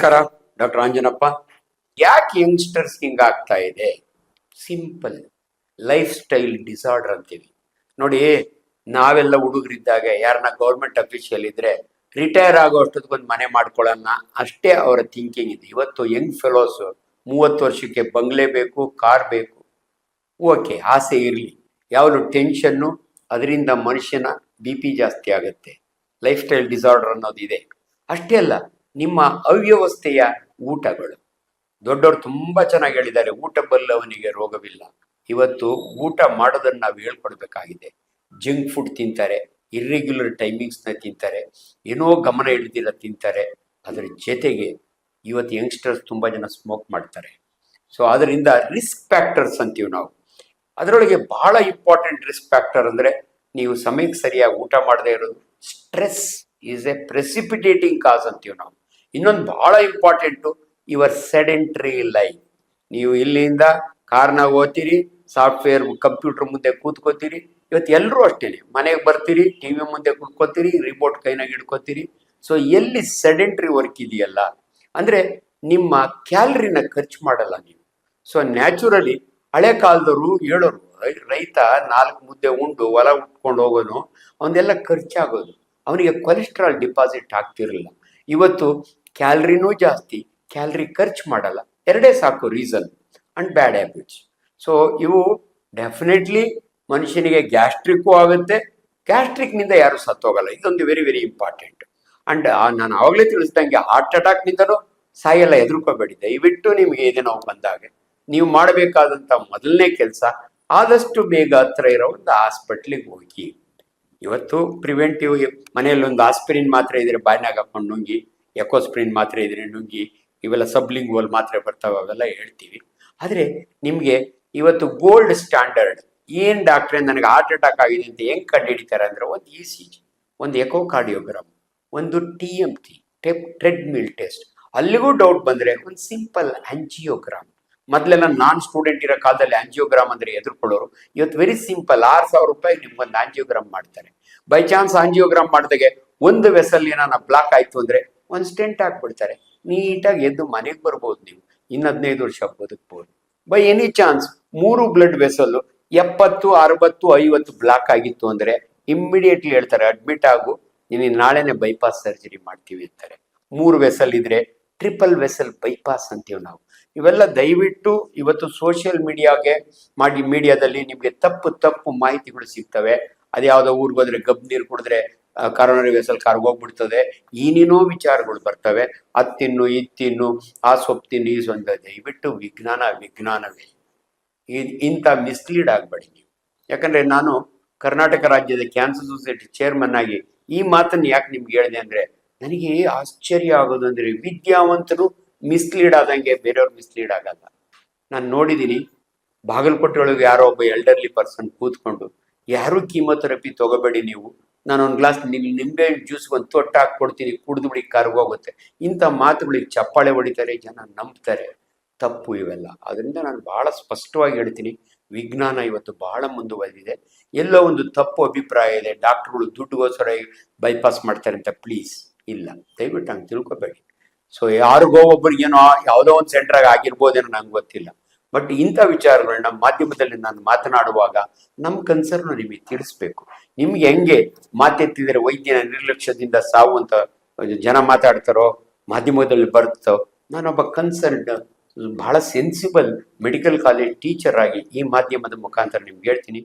ನಮಸ್ಕಾರ, ಡಾಕ್ಟರ್ ಅಂಜನಪ್ಪ ಯಾಕೆ ಯಂಗ್ಸ್ಟರ್ಸ್ ಹಿಂಗಾಗ್ತಾ ಇದೆ? ಸಿಂಪಲ್ ಲೈಫ್ ಸ್ಟೈಲ್ ಡಿಸಾರ್ಡರ್ ಅಂತೀವಿ. ನೋಡಿ, ನಾವೆಲ್ಲ ಹುಡುಗರಿದ್ದಾಗ ಯಾರನ್ನ ಗೌರ್ಮೆಂಟ್ ಅಫಿಷಿಯಲ್ ಇದ್ರೆ ರಿಟೈರ್ ಆಗೋ ಅಷ್ಟೊತ್ತಿಗೊಂದು ಮನೆ ಮಾಡ್ಕೊಳ್ಳೋಣ, ಅಷ್ಟೇ ಅವರ ಥಿಂಕಿಂಗ್ ಇದೆ. ಇವತ್ತು ಯಂಗ್ ಫೆಲೋಸ್ ಮೂವತ್ತು ವರ್ಷಕ್ಕೆ ಬಂಗ್ಲೆ ಬೇಕು, ಕಾರ್ ಬೇಕು. ಓಕೆ, ಆಸೆ ಇರಲಿ. ಯಾವಾಗಲೂ ಟೆನ್ಷನ್ನು ಅದರಿಂದ ಮನುಷ್ಯನ ಬಿ ಪಿ ಜಾಸ್ತಿ ಆಗುತ್ತೆ. ಲೈಫ್ ಸ್ಟೈಲ್ ಡಿಸಾರ್ಡರ್ ಅನ್ನೋದಿದೆ ಅಷ್ಟೇ ಅಲ್ಲ ನಿಮ್ಮ ಅವ್ಯವಸ್ಥೆಯ ಊಟಗಳು. ದೊಡ್ಡವರು ತುಂಬಾ ಚೆನ್ನಾಗಿ ಹೇಳಿದ್ದಾರೆ, ಊಟ ಬಲ್ಲವನಿಗೆ ರೋಗವಿಲ್ಲ. ಇವತ್ತು ಊಟ ಮಾಡೋದನ್ನ ನಾವು ಹೇಳ್ಕೊಡ್ಬೇಕಾಗಿದೆ. ಜಂಕ್ ಫುಡ್ ತಿಂತಾರೆ ಇರ್ರೆಗ್ಯುಲರ್ ಟೈಮಿಂಗ್ಸ್ನ ತಿಂತಾರೆ, ಏನೋ ಗಮನ ಹಿಡ್ದಿರ ತಿಂತಾರೆ. ಅದರ ಜೊತೆಗೆ ಇವತ್ತು ಯಂಗ್ಸ್ಟರ್ಸ್ ತುಂಬಾ ಜನ ಸ್ಮೋಕ್ ಮಾಡ್ತಾರೆ. ಸೊ ಅದರಿಂದ ರಿಸ್ಕ್ ಫ್ಯಾಕ್ಟರ್ಸ್ ಅಂತೀವಿ ನಾವು. ಅದರೊಳಗೆ ಬಹಳ ಇಂಪಾರ್ಟೆಂಟ್ ರಿಸ್ಕ್ ಫ್ಯಾಕ್ಟರ್ ಅಂದ್ರೆ ನೀವು ಸಮಯಕ್ಕೆ ಸರಿಯಾಗಿ ಊಟ ಮಾಡದೇ ಇರೋದು. Stress is a precipitating cause ಅಂತೀವಿ ನಾವು. ಇನ್ನೊಂದು ಬಹಳ ಇಂಪಾರ್ಟೆಂಟು ಯುವರ್ ಸೆಡೆಂಟ್ರಿ ಲೈಫ್ ನೀವು ಇಲ್ಲಿಂದ ಕಾರ್ನಾಗ ಓದ್ತೀರಿ ಸಾಫ್ಟ್ವೇರ್ ಕಂಪ್ಯೂಟರ್ ಮುಂದೆ ಕೂತ್ಕೋತೀರಿ, ಇವತ್ತು ಎಲ್ಲರೂ ಅಷ್ಟೇನೆ. ಮನೆಗೆ ಬರ್ತೀರಿ ಟಿವಿ ಮುಂದೆ ಕುತ್ಕೋತೀರಿ ರಿಮೋಟ್ ಕೈನಾಗ ಹಿಡ್ಕೋತೀರಿ. ಸೊ ಎಲ್ಲಿ ಸೆಡೆಂಟ್ರಿ ವರ್ಕ್ ಇದೆಯಲ್ಲ? ಅಂದ್ರೆ ನಿಮ್ಮ ಕ್ಯಾಲರಿನ ಖರ್ಚು ಮಾಡಲ್ಲ ನೀವು. ಸೊ ನ್ಯಾಚುರಲಿ ಹಳೆ ಕಾಲದವರು ಹೇಳೋರು ರೈತ ನಾಲ್ಕು ಮುದ್ದೆ ಉಂಡು, ಹೊಲ ಉಟ್ಕೊಂಡು ಹೋಗೋನು, ಅವನ್ನೆಲ್ಲ ಖರ್ಚಾಗೋದು. ಅವನಿಗೆ ಕೊಲೆಸ್ಟ್ರಾಲ್ ಡಿಪಾಸಿಟ್ ಆಗ್ತಿರಲಿಲ್ಲ. ಇವತ್ತು ಕ್ಯಾಲ್ರಿನೂ ಜಾಸ್ತಿ ಕ್ಯಾಲ್ರಿ ಖರ್ಚು ಮಾಡಲ್ಲ. ಎರಡೇ ಸಾಕು reason and bad habits so ಇವು ಡೆಫಿನೆಟ್ಲಿ ಮನುಷ್ಯನಿಗೆ ಗ್ಯಾಸ್ಟ್ರಿಕ್ಕು ಆಗುತ್ತೆ. ಗ್ಯಾಸ್ಟ್ರಿಕ್ನಿಂದ ಯಾರು ಸತ್ತೋಗಲ್ಲ. ಇದೊಂದು ವೆರಿ ವೆರಿ ಇಂಪಾರ್ಟೆಂಟ್ ಅಂಡ್ ನಾನು ಆವಾಗಲೇ ತಿಳಿಸ್ದಂಗೆ ಹಾರ್ಟ್ ಅಟ್ಯಾಕ್ನಿಂದಲೂ ಸಾಯೆಲ್ಲ, ಹೆದರ್ಕೋಬೇಡಿ. ದಯವಿಟ್ಟು ನಿಮಗೆ ನೋವು ಬಂದಾಗ. ನೀವು ಮಾಡಬೇಕಾದಂಥ ಮೊದಲನೇ ಕೆಲಸ, ಆದಷ್ಟು ಬೇಗ ಹತ್ರ ಇರೋ ಒಂದು ಹಾಸ್ಪಿಟ್ಲಿಗೆ ಹೋಗಿ. ಇವತ್ತು ಪ್ರಿವೆಂಟಿವ್ ಮನೆಯಲ್ಲಿ ಒಂದು ಆಸ್ಪಿರಿನ್ ಮಾತ್ರ ಇದ್ರೆ ಬಾಯಿನಾಗ ಹಾಕೊಂಡು ನುಂಗಿ ಎಕೋಸ್ಪ್ರಿನ್ ಮಾತ್ರೆ ಇದ್ರೆ ನುಂಗಿ ಇವೆಲ್ಲ ಸಬ್ಲಿಂಗ್ವಲ್ ಮಾತ್ರೆ ಬರ್ತಾವೆ, ಅವೆಲ್ಲ ಹೇಳ್ತೀವಿ. ಆದರೆ ನಿಮಗೆ ಇವತ್ತು ಗೋಲ್ಡ್ ಸ್ಟ್ಯಾಂಡರ್ಡ್ ಏನ್ ಡಾಕ್ಟ್ರೆ ನನಗೆ ಹಾರ್ಟ್ ಅಟ್ಯಾಕ್ ಆಗಿದೆ ಅಂತ ಹೆಂಗ್ ಕಂಡುಹಿಡಿತಾರೆ ಅಂದ್ರೆ ಒಂದು ಇ ಸಿ ಜಿ ಒಂದು ಎಕೋಕಾರ್ಡಿಯೋಗ್ರಾಮ್, ಒಂದು ಟಿ ಎಂ ಟಿ ಟೆಪ್ ಟ್ರೆಡ್ಮಿಲ್ ಟೆಸ್ಟ್ ಅಲ್ಲಿಗೂ ಡೌಟ್ ಬಂದ್ರೆ ಒಂದು ಸಿಂಪಲ್ ಆಂಜಿಯೋಗ್ರಾಮ್ ಮೊದಲೆಲ್ಲ ನಾನ್ ಸ್ಟೂಡೆಂಟ್ ಇರೋ ಕಾಲದಲ್ಲಿ ಆಂಜಿಯೋಗ್ರಾಮ್ ಅಂದ್ರೆ ಎದುರ್ಕೊಳ್ಳೋರು. ಇವತ್ತು ವೆರಿ ಸಿಂಪಲ್ ಆರು ಸಾವಿರ ರೂಪಾಯಿ ನಿಮ್ಗೊಂದು ಆಂಜಿಯೋಗ್ರಾಮ್ ಮಾಡ್ತಾರೆ. ಬೈ ಚಾನ್ಸ್ ಆಂಜಿಯೋಗ್ರಾಮ್ ಮಾಡಿದಾಗೆ ಒಂದು ವೆಸಲ್ ಏನಾನ ಬ್ಲಾಕ್ ಆಯ್ತು ಅಂದ್ರೆ ಒಂದು ಸ್ಟೆಂಟ್ ಹಾಕ್ಬಿಡ್ತಾರೆ. ನೀಟಾಗಿ ಎದ್ದು ಮನೆಗೆ ಬರ್ಬೋದು ನೀವು. ಇನ್ನು ಹದಿನೈದು ವರ್ಷ ಬದುಕ್ಬೋದು. ಬೈ ಎನಿ ಚಾನ್ಸ್ ಮೂರು ಬ್ಲಡ್ ವೆಸಲ್ ಎಪ್ಪತ್ತು, ಅರವತ್ತು, ಐವತ್ತು ಬ್ಲಾಕ್ ಆಗಿತ್ತು ಅಂದ್ರೆ ಇಮ್ಮಿಡಿಯೇಟ್ಲಿ ಹೇಳ್ತಾರೆ, ಅಡ್ಮಿಟ್ ಆಗು. ನೀನು ನಾಳೆನೇ ಬೈಪಾಸ್ ಸರ್ಜರಿ ಮಾಡ್ತೀವಿ ಅಂತಾರೆ. ಮೂರು ವೆಸಲ್ ಇದ್ರೆ ಟ್ರಿಪಲ್ ವೆಸಲ್ ಬೈಪಾಸ್ ಅಂತೀವಿ ನಾವು. ಇವೆಲ್ಲ ದಯವಿಟ್ಟು ಇವತ್ತು ಸೋಷಿಯಲ್ ಮೀಡಿಯಾಗೆ ಮಾಡಿ, ಮೀಡಿಯಾದಲ್ಲಿ ನಿಮಗೆ ತಪ್ಪು ತಪ್ಪು ಮಾಹಿತಿಗಳು ಸಿಗ್ತವೆ. ಅದ್ಯಾವುದೋ ಊರಿಗೆ ಹೋದ್ರೆ ಗಬ್ ನೀರು ಕುಡಿದ್ರೆ ಕರೋನರಿ ವೆಸಲ್ ಹೋಗ್ಬಿಡ್ತದೆ ಏನೇನೋ ವಿಚಾರಗಳು ಬರ್ತವೆ. ಅತ್ತಿನ್ನು ಇತ್ತಿನ್ನು ಆ ಸೊಪ್ಪು ತಿನ್ನು, ಈ ಸ್ವಂತ ದಯವಿಟ್ಟು ವಿಜ್ಞಾನ, ವಿಜ್ಞಾನವೇ. ಇಂಥ ಮಿಸ್ಲೀಡ್ ಆಗಬೇಡಿ ನೀವು. ಯಾಕಂದ್ರೆ ನಾನು ಕರ್ನಾಟಕ ರಾಜ್ಯದ ಕ್ಯಾನ್ಸರ್ ಸೊಸೈಟಿ ಚೇರ್ಮನ್ ಆಗಿ ಈ ಮಾತನ್ನು ಯಾಕೆ ನಿಮ್ಗೆ ಹೇಳಿದೆ ಅಂದ್ರೆ, ನನಗೆ ಆಶ್ಚರ್ಯ ಆಗೋದು ಅಂದ್ರೆ ವಿದ್ಯಾವಂತರು ಮಿಸ್ಲೀಡ್ ಆದಂಗೆ ಬೇರೆಯವ್ರು ಮಿಸ್ಲೀಡ್ ಆಗಲ್ಲ. ನಾನು ನೋಡಿದೀನಿ ಬಾಗಲಕೋಟೆ ಒಳಗೆ ಯಾರೋ ಒಬ್ಬ ಎಲ್ಡರ್ಲಿ ಪರ್ಸನ್ ಕೂತ್ಕೊಂಡು, ಯಾರು ಕೀಮೋಥೆರಪಿ ತಗೋಬೇಡಿ ನೀವು? ನಾನು ಒಂದು ಗ್ಲಾಸ್ ನಿಂಬೆ ಜ್ಯೂಸ್ ಒಂದು ತೊಟ್ಟ ಹಾಕ್ಕೊಡ್ತೀನಿ ಕುಡಿದು ಬಿಡಿ ಕರ್ಗೋಗುತ್ತೆ ಇಂಥ ಮಾತುಗಳಿಗೆ ಚಪ್ಪಾಳೆ ಹೊಡಿತಾರೆ, ಜನ ನಂಬ್ತಾರೆ. ತಪ್ಪು ಇವೆಲ್ಲ. ಅದರಿಂದ ನಾನು ಬಹಳ ಸ್ಪಷ್ಟವಾಗಿ ಹೇಳ್ತೀನಿ, ವಿಜ್ಞಾನ ಇವತ್ತು ಬಹಳ ಮುಂದುವರೆದಿದೆ. ಎಲ್ಲೋ ಒಂದು ತಪ್ಪು ಅಭಿಪ್ರಾಯ ಇದೆ, ಡಾಕ್ಟರ್ಗಳು ದುಡ್ಡುಗೋಸ್ಕರ ಬೈಪಾಸ್ ಮಾಡ್ತಾರೆ ಅಂತ ಪ್ಲೀಸ್ ಇಲ್ಲ. ದಯವಿಟ್ಟು ಹಂಗೆ ತಿಳ್ಕೊಬೇಡಿ. ಸೊ ಯಾರಿಗೋ ಒಬ್ರಿಗೇನೋ ಯಾವುದೋ ಒಂದು ಸೆಂಟ್ರಾಗ ಆಗಿರ್ಬೋದೇನೋ ನಂಗೆ ಗೊತ್ತಿಲ್ಲ. ಬಟ್ ಇಂಥ ವಿಚಾರಗಳನ್ನ ಮಾಧ್ಯಮದಲ್ಲಿ ನಾನು ಮಾತನಾಡುವಾಗ ನಮ್ಮ ಕನ್ಸರ್ನ್ ನಿಮಗೆ ತಿಳಿಸ್ಬೇಕು ನಿಮ್ಗೆ ಹೆಂಗೆ ಮಾತೆತ್ತಿದರೆ ವೈದ್ಯನ ನಿರ್ಲಕ್ಷ್ಯದಿಂದ ಸಾವು ಅಂತ ಜನ ಮಾತಾಡ್ತಾರೋ, ಮಾಧ್ಯಮದಲ್ಲಿ ಬರುತ್ತೋ, ನಾನೊಬ್ಬ ಕನ್ಸರ್ನ್ ಬಹಳ ಸೆನ್ಸಿಬಲ್ ಮೆಡಿಕಲ್ ಕಾಲೇಜ್ ಟೀಚರ್ ಆಗಿ ಈ ಮಾಧ್ಯಮದ ಮುಖಾಂತರ ನಿಮ್ಗೆ ಹೇಳ್ತೀನಿ.